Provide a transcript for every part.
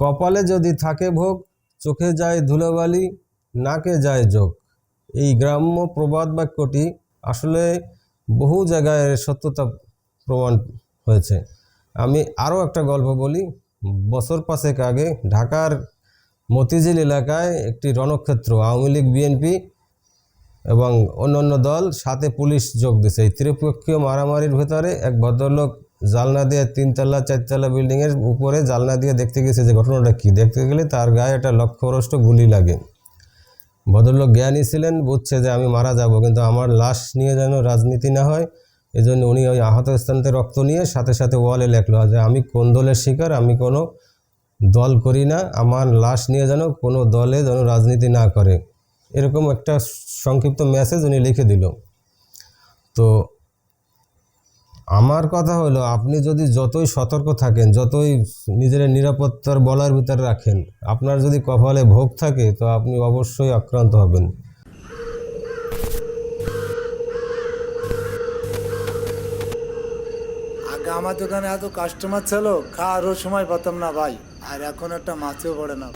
কপালে যদি থাকে ভোগ, চোখে যায় ধুলোবালি, নাকে যায় যোগ। এই গ্রাম্য প্রবাদ বাক্যটি আসলে বহু জায়গায় সত্যতা প্রমাণ হয়েছে। আমি আরও একটা গল্প বলি। বছর পাঁচেক আগে ঢাকার মতিঝিল এলাকায় একটি রণক্ষেত্র, আওয়ামী লীগ, বিএনপি এবং অন্যান্য দল সাথে পুলিশ যোগ দিছে এই ত্রিপক্ষীয় মারামারির ভেতরে এক ভদ্রলোক জালনা দিয়ে তিনতলা, চারতলা বিল্ডিংয়ের উপরে জালনা দিয়ে দেখতে গেছে যে ঘটনাটা কি। দেখতে গেলে তার গায়ে একটা লক্ষ্যভ্রষ্ট গুলি লাগে। ভদ্রলোক জ্ঞানী ছিলেন, বুঝছে যে আমি মারা যাব, কিন্তু আমার লাশ নিয়ে যেন রাজনীতি না হয় এই জন্য উনি ওই আহত স্থানতে রক্ত নিয়ে সাথে সাথে ওয়ালে লেখলো, যে আমি কোন দলের শিকার, আমি কোনো দল করি না, আমার লাশ নিয়ে যেন কোনো দলে যেন রাজনীতি না করে। এরকম একটা সংক্ষিপ্ত মেসেজ উনি লিখে দিল। তো আমার কথা হলো আপনি যদি যতই সতর্ক থাকেন যতই নিজের নিরাপত্তার বলার ভিতরে রাখেন আপনার যদি কপালে ভোগ থাকে তো আপনি অবশ্যই আক্রান্ত হবেন। আগে আমার দোকানে এত কাস্টমার ছিল খাওয়ারও সময় পেতাম না ভাই আর এখন একটা মাছও পড়ে না।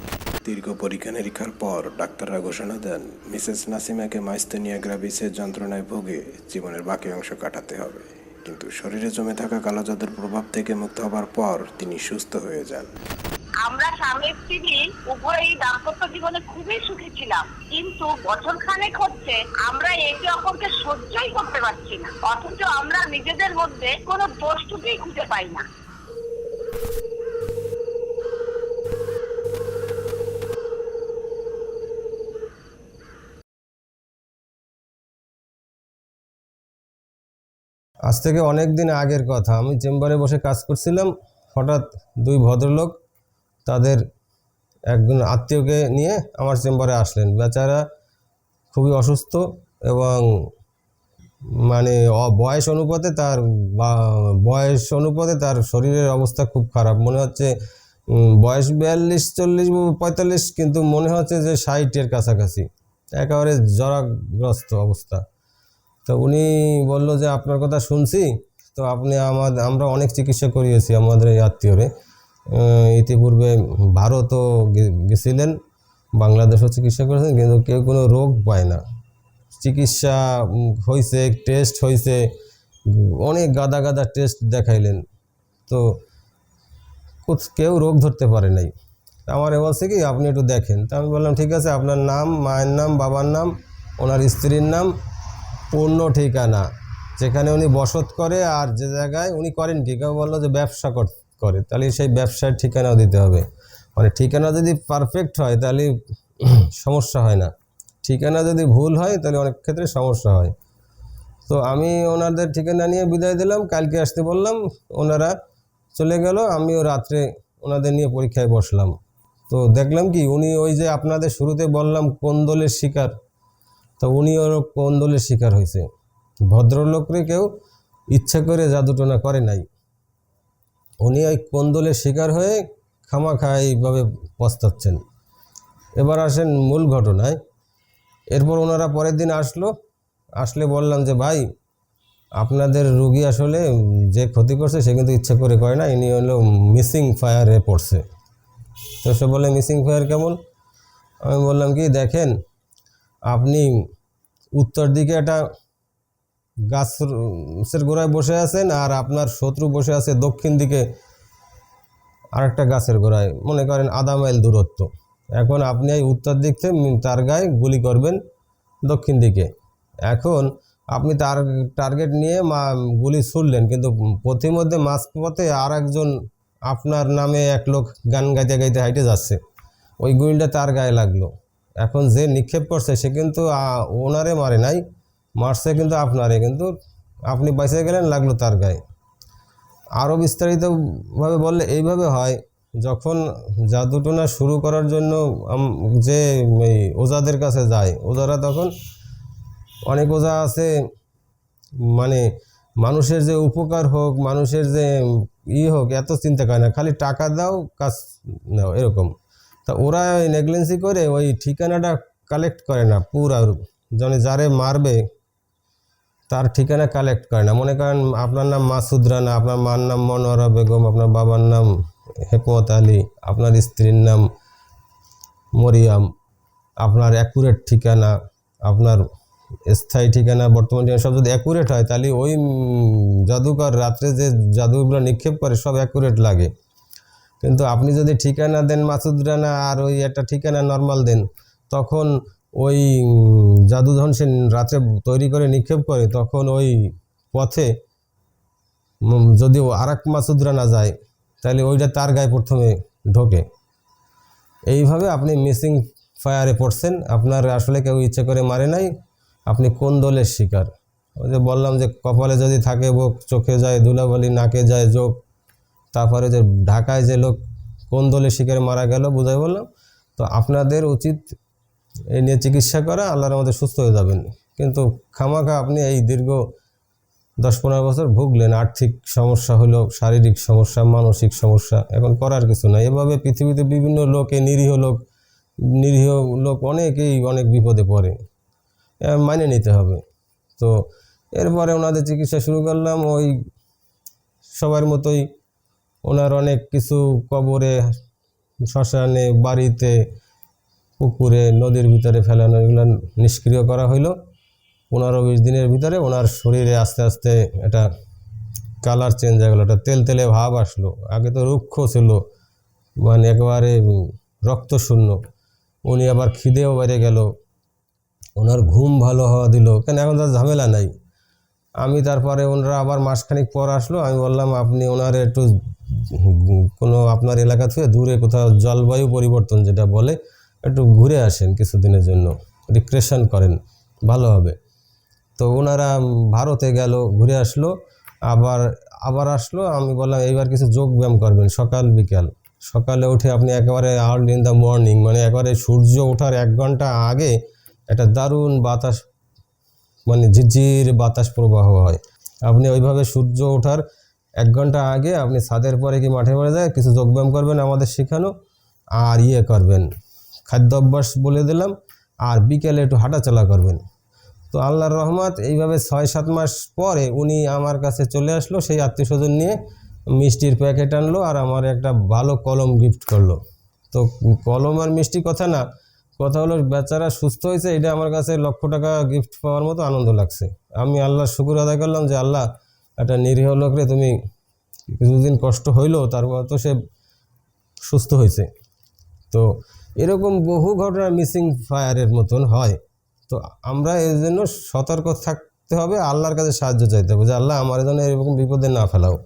দীর্ঘ পরীক্ষা নিরীক্ষার পর ডাক্তাররা ঘোষণা দেন মিসেস নাসিমাকে মাইস্তেনিয়া গ্রাভিসের যন্ত্রণায় ভুগে জীবনের বাকি অংশ কাটাতে হবে। কিন্তু শরীরে জমে থাকা কালো জাদুর প্রভাব থেকে মুক্ত হবার পর তিনি সুস্থ হয়ে যান। আমরা স্বামী স্ত্রী, উভয়ই দাম্পত্য জীবনে খুবই সুখী ছিলাম। কিন্তু বছর খানেক হচ্ছে আমরা একে অপরকে সহ্যই করতে পারছি না। অথচ আমরা নিজেদের মধ্যে কোনো দোষ খুঁজে পাই না। আজ থেকে অনেক দিন আগের কথা। আমি চেম্বারে বসে কাজ করছিলাম, হঠাৎ দুই ভদ্রলোক তাদের একজন আত্মীয়কে নিয়ে আমার চেম্বারে আসলেন। বেচারা খুবই অসুস্থ এবং মানে বয়স অনুপাতে তার বয়স অনুপাতে তার শরীরের অবস্থা খুব খারাপ। মনে হচ্ছে বয়স বিয়াল্লিশ, চল্লিশ পঁয়তাল্লিশ, কিন্তু মনে হচ্ছে যে ষাটের কাছাকাছি। একেবারে জরাগ্রস্ত অবস্থা। তো উনি বলল যে, আপনার কথা শুনছি। তো আপনি আমাদের আমরা অনেক চিকিৎসা করিয়েছি আমাদের এই আত্মীয়রে। ইতিপূর্বে ভারতও গেছিলেন, বাংলাদেশও চিকিৎসা করেছেন, কিন্তু কেউ কোনো রোগ পায় না। চিকিৎসা হয়েছে টেস্ট হয়েছে অনেক গাদা গাদা টেস্ট দেখাইলেন। তো কেউ রোগ ধরতে পারে নাই। আমার এ বলছে কি, আপনি একটু দেখেন। তা আমি বললাম, ঠিক আছে, আপনার নাম, মায়ের নাম, বাবার নাম, ওনার স্ত্রীর নাম পূর্ণ ঠিকানা। যেখানে উনি বসত করে আর যে জায়গায় উনি করেন কি কেউ বলল যে ব্যবসা করে তাহলে সেই ব্যবসার ঠিকানাও দিতে হবে। মানে ঠিকানা যদি পারফেক্ট হয়, তাহলে সমস্যা হয় না। ঠিকানা যদি ভুল হয়, তাহলে অনেক ক্ষেত্রে সমস্যা হয়। তো আমি ওনাদের ঠিকানা নিয়ে বিদায় দিলাম। কালকে আসতে বললাম, ওনারা চলে গেল, আমিও রাত্রে ওনাদের নিয়ে পরীক্ষায় বসলাম। তো দেখলাম কি, উনি ওই যে আপনাদের শুরুতে বললাম কোন দলের শিকার। তো উনিও কোন দলের শিকার হয়েছে। ভদ্রলোকরে কেউ ইচ্ছা করে জাদুটোনা করে নাই। উনি ওই কোন দলের শিকার হয়ে খামাখা এইভাবে পস্তাচ্ছেন। এবার আসেন মূল ঘটনায়। এরপর ওনারা পরের দিন আসলো। আসলে বললাম যে, ভাই, আপনাদের রুগী আসলে যে ক্ষতি করছে সে কিন্তু ইচ্ছা করে করে না, ইনি হলো মিসিং ফায়ারে পড়ছে। তো সে বলে, মিসিং ফায়ার কেমন? আমি বললাম কি, দেখেন আপনি উত্তর দিকে একটা গাছের গোড়ায় বসে আছেন আর আপনার শত্রু বসে আছে দক্ষিণ দিকে আরেকটা গাছের গোড়ায়, মনে করেন আধা মাইল দূরত্ব। এখন আপনি এই উত্তর দিক থেকে তার গায়ে গুলি করবেন দক্ষিণ দিকে। এখন আপনি তার টার্গেট নিয়ে মা, গুলি ছুড়লেন, কিন্তু পথিমধ্যে মাঝপথে আর একজন আপনার নামে এক লোক গান গাইতে গাইতে হাইটে যাচ্ছে। ওই গুলিটা তার গায়ে লাগল। এখন যে নিক্ষেপ করছে, সে কিন্তু ওনারে মারে নাই, মারছে কিন্তু আপনারে, কিন্তু আপনি বেঁচে গেলেন, লাগল তার গায়ে। আরও বিস্তারিতভাবে বললে এইভাবে হয়, যখন জাদুটোনা শুরু করার জন্য যে ওজাদের কাছে যায়, ওজারা তখন অনেক ওজা আছে মানে মানুষের যে উপকার হোক, মানুষের যে, ই হোক, এত চিন্তা করে না, খালি টাকা দাও, কাজ নাও, এরকম। তা ওরা ওই নেগলেন্সি করে ওই ঠিকানাটা কালেক্ট করে না, পুরা জনে যারে মারবে, তার ঠিকানা কালেক্ট করে না। মনে করেন আপনার নাম মাসুদ রানা, আপনার মার নাম মনোয়ারা বেগম, আপনার বাবার নাম হেকমত আলী, আপনার স্ত্রীর নাম মরিয়াম, আপনার অ্যাকুরেট ঠিকানা, আপনার স্থায়ী ঠিকানা বর্তমান ঠিকানা সব যদি অ্যাকুরেট হয়, তাহলে ওই জাদুকর রাত্রে যে জাদুগুলো নিক্ষেপ করে, সব অ্যাকুরেট লাগে। কিন্তু আপনি যদি ঠিকানা দেন মাসুদ রানা আর ওই একটা ঠিকানা নর্মাল দেন, তখন ওই জাদু যখন সে রাত্রে তৈরি করে নিক্ষেপ করে, তখন ওই পথে যদি আর এক মাসুদ রানা যায়, তাহলে ওইটা তার গায়ে প্রথমে ঢোকে। এইভাবে আপনি মিসিং ফায়ারে পড়ছেন। আপনার আসলে কেউ ইচ্ছে করে মারে নাই। আপনি কোন দলের শিকার? ওই যে বললাম যে কপালে যদি থাকে বোক, চোখে যায় ধুলাবালি, নাকে যায় যোগ তারপরে যে ঢাকায় যে লোক কোন দলের শিকারে মারা গেল, বুঝাই বললাম তো আপনাদের উচিত এই নিয়ে চিকিৎসা করা, আল্লাহর আমাদের সুস্থ হয়ে যাবেন। কিন্তু খামাখা আপনি এই দীর্ঘ দশ পনেরো বছর ভুগলেন, আর্থিক সমস্যা হলো, শারীরিক সমস্যা, মানসিক সমস্যা, এখন করার কিছু নাই। এভাবে পৃথিবীতে বিভিন্ন লোকে, নিরীহ লোক নিরীহ লোক অনেকেই অনেক বিপদে পড়ে। এ মানিয়ে নিতে হবে। তো এরপরে ওনাদের চিকিৎসা শুরু করলাম, ওই সবার মতোই ওনার অনেক কিছু কবরে, শ্মশানে, বাড়িতে, পুকুরে, নদীর ভিতরে ফেলানো, এগুলো নিষ্ক্রিয় করা হইল। পনেরো বিশ দিনের ভিতরে ওনার শরীরে আস্তে আস্তে একটা কালার চেঞ্জ হয়ে গেলো, একটা তেল তেলে ভাব আসলো। আগে তো রুক্ষ ছিল মানে একেবারে রক্ত শূন্য। উনি আবার খিদেও বেড়ে গেল। ওনার ঘুম ভালো হওয়া দিল। কেন, এখন তার ঝামেলা নাই। আমি তারপরে ওনারা আবার মাসখানিক পর আসলো, আমি বললাম, আপনি ওনার একটু কোনো আপনার এলাকা থেকে দূরে কোথাও জলবায়ু পরিবর্তন যেটা বলে, একটু ঘুরে আসেন কিছুদিনের জন্য রিক্রেশন করেন, ভালো হবে। তো ওনারা ভারতে গেল, ঘুরে আসলো, আবার আবার আসলো, আমি বললাম, এইবার কিছু যোগ ব্যায়াম করবেন, সকাল, বিকাল। সকালে উঠে আপনি একেবারে আর্লি ইন দ্য মর্নিং মানে একেবারে সূর্য ওঠার এক ঘণ্টা আগে একটা দারুণ বাতাস মানে ঝিরঝির বাতাস প্রবাহ হয়। আপনি ওইভাবে সূর্য ওঠার এক ঘণ্টা আগে আপনি ছাদের পরে কি মাঠে পড়ে যায় কিছু যোগব্যায়াম করবেন আমাদের শেখানো আর ইয়ে করবেন। খাদ্য অভ্যাস বলে দিলাম আর বিকেলে একটু হাঁটাচলা করবেন। তো আল্লাহর রহমত এইভাবে ছয় সাত মাস পরে উনি আমার কাছে চলে আসলো, সেই আত্মীয় স্বজন নিয়ে মিষ্টির প্যাকেট আনলো আর আমার একটা ভালো কলম গিফট করল। তো কলম আর মিষ্টি কথা না, কথা হলো বেচারা সুস্থ হয়েছে, এটা আমার কাছে লক্ষ টাকা গিফট পাওয়ার মতো আনন্দ লাগছে। আমি আল্লাহর শুকুর আদায় করলাম যে আল্লাহ একটা নিরীহ লোকরে তুমি কিছুদিন কষ্ট হইল, তারপর তো সে সুস্থ হয়েছে তো এরকম বহু ঘটনা মিসিং ফায়ারের মতন হয়। তো আমরা এর জন্য সতর্ক থাকতে হবে, আল্লাহর কাছে সাহায্য চাইতে হবে যে, আল্লাহ আমার জন্য এরকম বিপদে না ফেলাও।